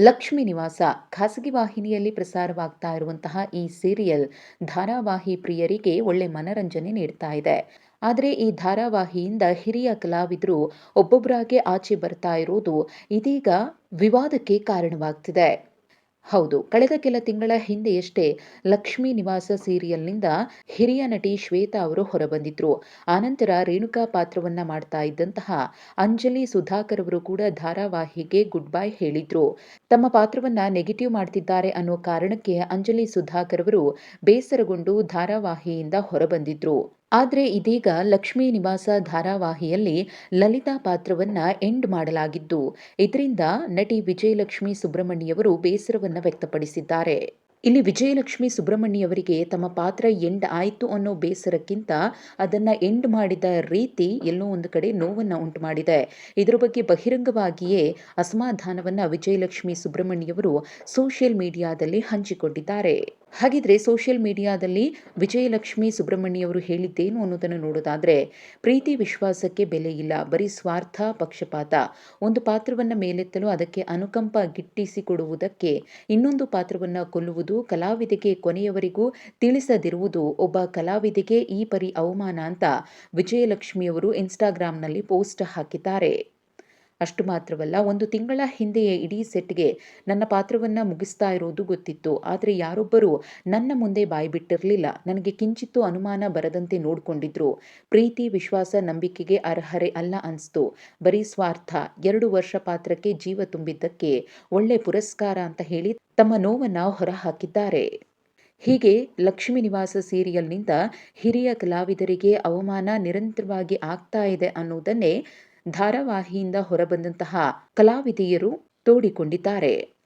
ಲಕ್ಷ್ಮೀ ನಿವಾಸ ಖಾಸಗಿ ವಾಹಿನಿಯಲ್ಲಿ ಪ್ರಸಾರವಾಗ್ತಾ ಇರುವಂತಹ ಈ ಸೀರಿಯಲ್ ಧಾರಾವಾಹಿ ಪ್ರಿಯರಿಗೆ ಒಳ್ಳೆ ಮನರಂಜನೆ ನೀಡ್ತಾ ಇದೆ. ಆದರೆ ಈ ಧಾರಾವಾಹಿಯಿಂದ ಹಿರಿಯ ಕಲಾವಿದರು ಒಬ್ಬೊಬ್ಬರಾಗೆ ಆಚೆ ಬರ್ತಾ ಇರೋದು ಇದೀಗ ವಿವಾದಕ್ಕೆ ಕಾರಣವಾಗ್ತಿದೆ. ಹೌದು, ಕಳೆದ ಕೆಲ ತಿಂಗಳ ಹಿಂದೆಯಷ್ಟೇ ಲಕ್ಷ್ಮೀ ನಿವಾಸ ಸೀರಿಯಲ್ನಿಂದ ಹಿರಿಯ ನಟಿ ಶ್ವೇತಾ ಅವರು ಹೊರಬಂದಿದ್ರು. ಆನಂತರ ರೇಣುಕಾ ಪಾತ್ರವನ್ನ ಮಾಡ್ತಾ ಇದ್ದಂತಹ ಅಂಜಲಿ ಸುಧಾಕರ್ ಅವರು ಕೂಡ ಧಾರಾವಾಹಿಗೆ ಗುಡ್ ಬೈ ಹೇಳಿದ್ರು. ತಮ್ಮ ಪಾತ್ರವನ್ನ ನೆಗೆಟಿವ್ ಮಾಡ್ತಿದ್ದಾರೆ ಅನ್ನೋ ಕಾರಣಕ್ಕೆ ಅಂಜಲಿ ಸುಧಾಕರ್ ಅವರು ಬೇಸರಗೊಂಡು ಧಾರಾವಾಹಿಯಿಂದ ಹೊರಬಂದಿದ್ರು. ಆದರೆ ಇದೀಗ ಲಕ್ಷ್ಮೀ ನಿವಾಸ ಧಾರಾವಾಹಿಯಲ್ಲಿ ಲಲಿತಾ ಪಾತ್ರವನ್ನ ಎಂಡ್ ಮಾಡಲಾಗಿದ್ದು, ಇದರಿಂದ ನಟಿ ವಿಜಯಲಕ್ಷ್ಮಿ ಸುಬ್ರಹ್ಮಣ್ಯವರು ಬೇಸರವನ್ನು ವ್ಯಕ್ತಪಡಿಸಿದ್ದಾರೆ. ಇಲ್ಲಿ ವಿಜಯಲಕ್ಷ್ಮಿ ಸುಬ್ರಹ್ಮಣ್ಯವರಿಗೆ ತಮ್ಮ ಪಾತ್ರ ಎಂಡ್ ಆಯಿತು ಅನ್ನೋ ಬೇಸರಕ್ಕಿಂತ ಅದನ್ನ ಎಂಡ್ ಮಾಡಿದ ರೀತಿ ಎಲ್ಲೋ ಒಂದು ಕಡೆ ನೋವನ್ನು ಉಂಟು ಮಾಡಿದೆ ಇದರ ಬಗ್ಗೆ ಬಹಿರಂಗವಾಗಿಯೇ ಅಸಮಾಧಾನವನ್ನು ವಿಜಯಲಕ್ಷ್ಮಿ ಸುಬ್ರಹ್ಮಣ್ಯವರು ಸೋಷಿಯಲ್ ಮೀಡಿಯಾದಲ್ಲಿ ಹಂಚಿಕೊಂಡಿದ್ದಾರೆ. ಹಾಗಿದ್ರೆ ಸೋಷಿಯಲ್ ಮೀಡಿಯಾದಲ್ಲಿ ವಿಜಯಲಕ್ಷ್ಮಿ ಸುಬ್ರಹ್ಮಣ್ಯವರು ಹೇಳಿದ್ದೇನು ಅನ್ನೋದನ್ನು ನೋಡೋದಾದ್ರೆ, ಪ್ರೀತಿ ವಿಶ್ವಾಸಕ್ಕೆ ಬೆಲೆ ಇಲ್ಲ, ಬರೀ ಸ್ವಾರ್ಥ ಪಕ್ಷಪಾತ. ಒಂದು ಪಾತ್ರವನ್ನ ಮೇಲೆತ್ತಲು ಅದಕ್ಕೆ ಅನುಕಂಪ ಗಿಟ್ಟಿಸಿಕೊಡುವುದಕ್ಕೆ ಇನ್ನೊಂದು ಪಾತ್ರವನ್ನ ಕೊಲ್ಲುವುದು, ಕಲಾವಿದೆಗೆ ಕೊನೆಯವರೆಗೂ ತಿಳಿಸದಿರುವುದು ಒಬ್ಬ ಕಲಾವಿದೆಗೆ ಈ ಪರಿ ಅವಮಾನ ಅಂತ ವಿಜಯಲಕ್ಷ್ಮಿಯವರು ಇನ್ಸ್ಟಾಗ್ರಾಂನಲ್ಲಿ ಪೋಸ್ಟ್ ಹಾಕಿದ್ದಾರೆ. ಅಷ್ಟು ಮಾತ್ರವಲ್ಲ, ಒಂದು ತಿಂಗಳ ಹಿಂದೆಯೇ ಇಡೀ ಸೆಟ್ಗೆ ನನ್ನ ಪಾತ್ರವನ್ನು ಮುಗಿಸ್ತಾ ಇರೋದು ಗೊತ್ತಿತ್ತು. ಆದರೆ ಯಾರೊಬ್ಬರೂ ನನ್ನ ಮುಂದೆ ಬಾಯಿ ಬಿಟ್ಟಿರಲಿಲ್ಲ. ನನಗೆ ಕಿಂಚಿತ್ತು ಅನುಮಾನ ಬರದಂತೆ ನೋಡಿಕೊಂಡಿದ್ರು. ಪ್ರೀತಿ, ವಿಶ್ವಾಸ, ನಂಬಿಕೆಗೆ ಅರ್ಹರೆ ಅಲ್ಲ ಅನಿಸ್ತು. ಬರೀ ಸ್ವಾರ್ಥ. ಎರಡು ವರ್ಷ ಪಾತ್ರಕ್ಕೆ ಜೀವ ತುಂಬಿದ್ದಕ್ಕೆ ಒಳ್ಳೆ ಪುರಸ್ಕಾರ ಅಂತ ಹೇಳಿ ತಮ್ಮ ನೋವನ್ನು ಹೊರಹಾಕಿದ್ದಾರೆ. ಹೀಗೆ ಲಕ್ಷ್ಮೀ ನಿವಾಸ ಸೀರಿಯಲ್ನಿಂದ ಹಿರಿಯ ಕಲಾವಿದರಿಗೆ ಅವಮಾನ ನಿರಂತರವಾಗಿ ಆಗ್ತಾ ಇದೆ ಅನ್ನೋದನ್ನೇ ಧಾರಾವಾಹಿಯಿಂದ ಹೊರಬಂದಂತಹ ಕಲಾವಿದೆಯರು ತೋಡಿಕೊಂಡಿದ್ದಾರೆ.